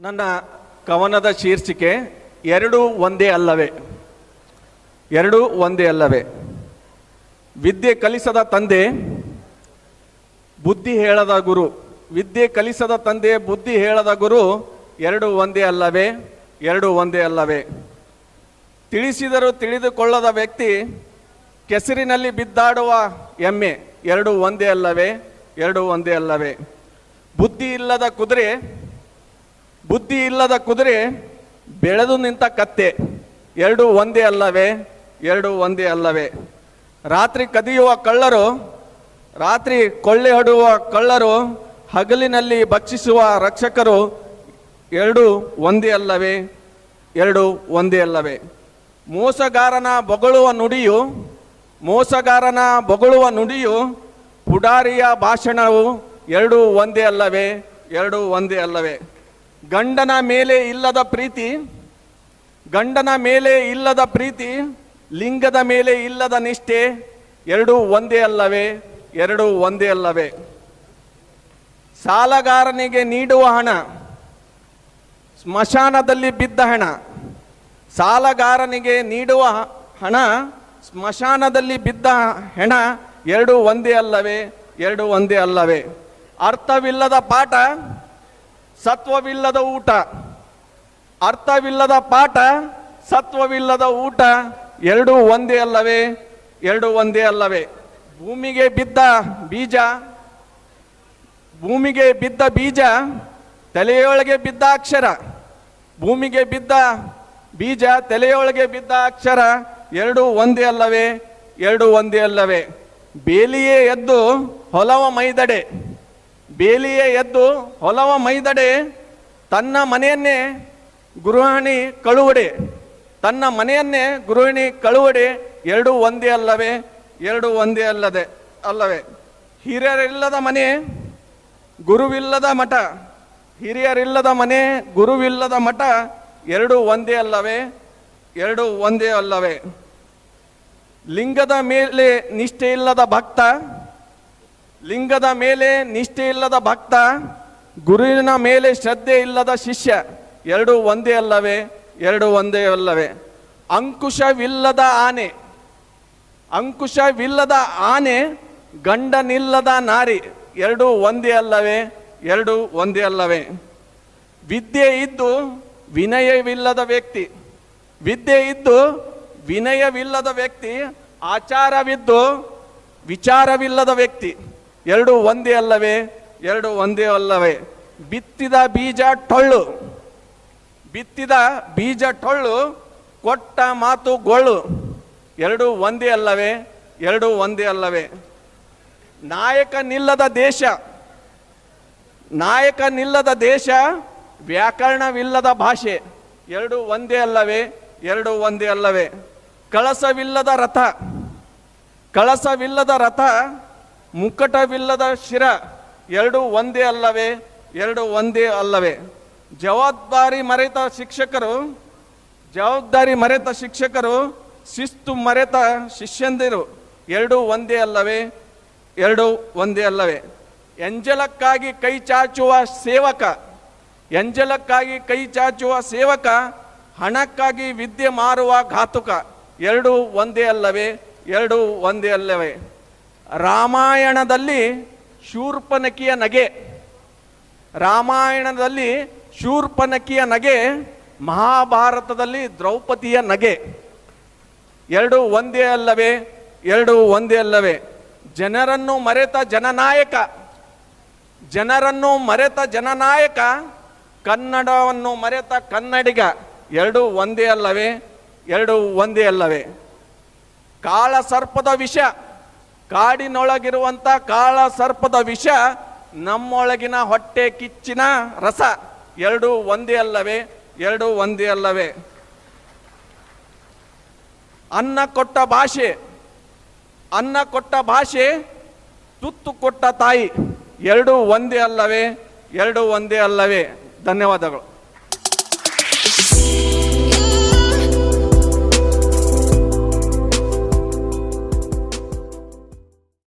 ನನ್ನ ಕವನದ ಶೀರ್ಷಿಕೆ ಎರಡು ಒಂದೇ ಅಲ್ಲವೇ? ಎರಡು ಒಂದೇ ಅಲ್ಲವೇ? ವಿದ್ಯೆ ಕಲಿಸದ ತಂದೆ ಬುದ್ಧಿ ಹೇಳದ ಗುರು. ವಿದ್ಯೆ ಕಲಿಸದ ತಂದೆ ಬುದ್ಧಿ ಹೇಳದ ಗುರು ಎರಡು ಒಂದೇ ಅಲ್ಲವೇ? ಎರಡು ಒಂದೇ ಅಲ್ಲವೇ? ತಿಳಿಸಿದರೂ ತಿಳಿದುಕೊಳ್ಳದ ವ್ಯಕ್ತಿ ಕೆಸರಿನಲ್ಲಿ ಬಿದ್ದಾಡುವ ಎಮ್ಮೆ ಎರಡು ಒಂದೇ ಅಲ್ಲವೇ? ಎರಡು ಒಂದೇ ಅಲ್ಲವೇ? ಬುದ್ಧಿ ಇಲ್ಲದ ಕುದುರೆ ಬುದ್ಧಿ ಇಲ್ಲದ ಕುದುರೆ ಬೆಳೆದು ನಿಂತ ಕತ್ತೆ. ಎರಡು ಒಂದೇ ಅಲ್ಲವೇ? ಎರಡು ಒಂದೇ ಅಲ್ಲವೇ? ರಾತ್ರಿ ಕದಿಯುವ ಕಳ್ಳರು, ರಾತ್ರಿ ಕೊಳ್ಳೆ ಹೊಡುವ ಕಳ್ಳರು, ಹಗಲಿನಲ್ಲಿ ಭಕ್ಷಿಸುವ ರಕ್ಷಕರು ಎರಡು ಒಂದೇ ಅಲ್ಲವೇ? ಎರಡು ಒಂದೇ ಅಲ್ಲವೇ? ಮೋಸಗಾರನ ಬೊಗಳುವ ನುಡಿಯು, ಮೋಸಗಾರನ ಬೊಗಳುವ ನುಡಿಯು ಪುಡಾರಿಯ ಭಾಷಣವು ಎರಡು ಒಂದೇ ಅಲ್ಲವೇ? ಎರಡು ಒಂದೇ ಅಲ್ಲವೇ? ಗಂಡನ ಮೇಲೆ ಇಲ್ಲದ ಪ್ರೀತಿ, ಗಂಡನ ಮೇಲೆ ಇಲ್ಲದ ಪ್ರೀತಿ, ಲಿಂಗದ ಮೇಲೆ ಇಲ್ಲದ ನಿಷ್ಠೆ, ಎರಡೂ ಒಂದೇ ಅಲ್ಲವೇ, ಎರಡೂ ಒಂದೇ ಅಲ್ಲವೇ. ಸಾಲಗಾರನಿಗೆ ನೀಡುವ ಹಣ, ಸ್ಮಶಾನದಲ್ಲಿ ಬಿದ್ದ ಹಣ, ಸಾಲಗಾರನಿಗೆ ನೀಡುವ ಹಣ, ಸ್ಮಶಾನದಲ್ಲಿ ಬಿದ್ದ ಹೆಣ, ಎರಡು ಒಂದೇ ಅಲ್ಲವೇ, ಎರಡು ಒಂದೇ ಅಲ್ಲವೇ. ಅರ್ಥವಿಲ್ಲದ ಪಾಠ ಸತ್ವವಿಲ್ಲದ ಊಟ. ಅರ್ಥವಿಲ್ಲದ ಪಾಠ, ಸತ್ವವಿಲ್ಲದ ಊಟ, ಎರಡೂ ಒಂದೇ ಅಲ್ಲವೇ? ಎರಡು ಒಂದೇ ಅಲ್ಲವೇ? ಭೂಮಿಗೆ ಬಿದ್ದ ಬೀಜ, ಭೂಮಿಗೆ ಬಿದ್ದ ಬೀಜ, ತಲೆಯೊಳಗೆ ಬಿದ್ದ ಅಕ್ಷರ. ಭೂಮಿಗೆ ಬಿದ್ದ ಬೀಜ, ತಲೆಯೊಳಗೆ ಬಿದ್ದ ಅಕ್ಷರ, ಎರಡು ಒಂದೇ ಅಲ್ಲವೇ? ಎರಡು ಒಂದೇ ಅಲ್ಲವೇ? ಬೇಲಿಯೇ ಎದ್ದು ಹೊಲವ ಮೈದಡೆ. ಬೇಲಿಯೇ ಎದ್ದು ಹೊಲವ ಮೈದಡೆ, ತನ್ನ ಮನೆಯನ್ನೇ ಗೃಹಿಣಿ ಕಳುವಡೆ, ತನ್ನ ಮನೆಯನ್ನೇ ಗೃಹಿಣಿ ಕಳುವಡೆ, ಎರಡು ಒಂದೇ ಅಲ್ಲವೇ, ಎರಡು ಒಂದೇ ಅಲ್ಲದೆ, ಅಲ್ಲವೇ. ಹಿರಿಯರಿಲ್ಲದ ಮನೆ, ಗುರುವಿಲ್ಲದ ಮಠ. ಹಿರಿಯರಿಲ್ಲದ ಮನೆ, ಗುರುವಿಲ್ಲದ ಮಠ, ಎರಡು ಒಂದೇ ಅಲ್ಲವೇ, ಎರಡು ಒಂದೇ ಅಲ್ಲವೇ. ಲಿಂಗದ ಮೇಲೆ ನಿಷ್ಠೆ ಇಲ್ಲದ ಭಕ್ತ ಲಿಂಗದ ಮೇಲೆ ನಿಷ್ಠೆ ಇಲ್ಲದ ಭಕ್ತ, ಗುರುವಿನ ಮೇಲೆ ಶ್ರದ್ಧೆ ಇಲ್ಲದ ಶಿಷ್ಯ, ಎರಡು ಒಂದೇ ಅಲ್ಲವೇ? ಎರಡು ಒಂದೇ ಅಲ್ಲವೇ? ಅಂಕುಶವಿಲ್ಲದ ಆನೆ ಅಂಕುಶವಿಲ್ಲದ ಆನೆ, ಗಂಡನಿಲ್ಲದ ನಾರಿ, ಎರಡು ಒಂದೇ ಅಲ್ಲವೇ? ಎರಡು ಒಂದೇ ಅಲ್ಲವೇ? ವಿದ್ಯೆ ಇದ್ದು ವಿನಯವಿಲ್ಲದ ವ್ಯಕ್ತಿ, ವಿದ್ಯೆ ಇದ್ದು ವಿನಯವಿಲ್ಲದ ವ್ಯಕ್ತಿ, ಆಚಾರವಿದ್ದು ವಿಚಾರವಿಲ್ಲದ ವ್ಯಕ್ತಿ. ಎರಡು ಒಂದೇ ಅಲ್ಲವೇ? ಎರಡು ಒಂದೇ ಅಲ್ಲವೇ? ಬಿತ್ತಿದ ಬೀಜ ಟೊಳ್ಳು. ಬಿತ್ತಿದ ಬೀಜ ಟೊಳ್ಳು, ಕೊಟ್ಟ ಮಾತು ಗೊಳ್ಳು. ಎರಡು ಒಂದೇ ಅಲ್ಲವೇ? ಎರಡು ಒಂದೇ ಅಲ್ಲವೇ? ನಾಯಕ ನಿಲ್ಲದ ದೇಶ. ನಾಯಕ ನಿಲ್ಲದ ದೇಶ, ವ್ಯಾಕರಣವಿಲ್ಲದ ಭಾಷೆ. ಎರಡು ಒಂದೇ ಅಲ್ಲವೇ? ಎರಡು ಒಂದೇ ಅಲ್ಲವೇ? ಕಳಸವಿಲ್ಲದ ರಥ. ಕಳಸವಿಲ್ಲದ ರಥ ಮುಕ್ಕಟವಿಲ್ಲದ ಶಿರ ಎರಡು ಒಂದೇ ಅಲ್ಲವೇ? ಎರಡು ಒಂದೇ ಅಲ್ಲವೇ? ಜವಾಬ್ದಾರಿ ಮರೆತ ಶಿಕ್ಷಕರು, ಜವಾಬ್ದಾರಿ ಮರೆತ ಶಿಕ್ಷಕರು, ಶಿಸ್ತು ಮರೆತ ಶಿಷ್ಯಂದಿರು ಎರಡು ಒಂದೇ ಅಲ್ಲವೇ? ಎರಡು ಒಂದೇ ಅಲ್ಲವೇ? ಎಂಜಲಕ್ಕಾಗಿ ಕೈ ಚಾಚುವ ಸೇವಕ, ಎಂಜಲಕ್ಕಾಗಿ ಕೈ ಚಾಚುವ ಸೇವಕ, ಹಣಕ್ಕಾಗಿ ವಿದ್ಯೆ ಮಾರುವ ಘಾತುಕ ಎರಡು ಒಂದೇ ಅಲ್ಲವೇ? ಎರಡು ಒಂದೇ ಅಲ್ಲವೇ? ರಾಮಾಯಣದಲ್ಲಿ ಶೂರ್ಪನಕಿಯ ನಗೆ, ರಾಮಾಯಣದಲ್ಲಿ ಶೂರ್ಪನಕಿಯ ನಗೆ, ಮಹಾಭಾರತದಲ್ಲಿ ದ್ರೌಪದಿಯ ನಗೆ. ಎರಡು ಒಂದೇ ಅಲ್ಲವೇ? ಎರಡು ಒಂದೇ ಅಲ್ಲವೇ? ಜನರನ್ನು ಮರೆತ ಜನನಾಯಕ, ಜನರನ್ನು ಮರೆತ ಜನನಾಯಕ, ಕನ್ನಡವನ್ನು ಮರೆತ ಕನ್ನಡಿಗ, ಎರಡು ಒಂದೇ ಅಲ್ಲವೇ? ಎರಡು ಒಂದೇ ಅಲ್ಲವೇ? ಕಾಳ ಸರ್ಪದ ವಿಷ ಕಾಡಿನೊಳಗಿರುವಂಥ ಕಾಳ ಸರ್ಪದ ವಿಷ ನಮ್ಮೊಳಗಿನ ಹೊಟ್ಟೆ ಕಿಚ್ಚಿನ ರಸ. ಎರಡು ಒಂದೇ ಅಲ್ಲವೇ? ಎರಡು ಒಂದೇ ಅಲ್ಲವೇ? ಅನ್ನ ಕೊಟ್ಟ ಭಾಷೆ. ಅನ್ನ ಕೊಟ್ಟ ಭಾಷೆ, ತುತ್ತು ಕೊಟ್ಟ ತಾಯಿ. ಎರಡು ಒಂದೇ ಅಲ್ಲವೇ? ಎರಡು ಒಂದೇ ಅಲ್ಲವೇ? ಧನ್ಯವಾದಗಳು.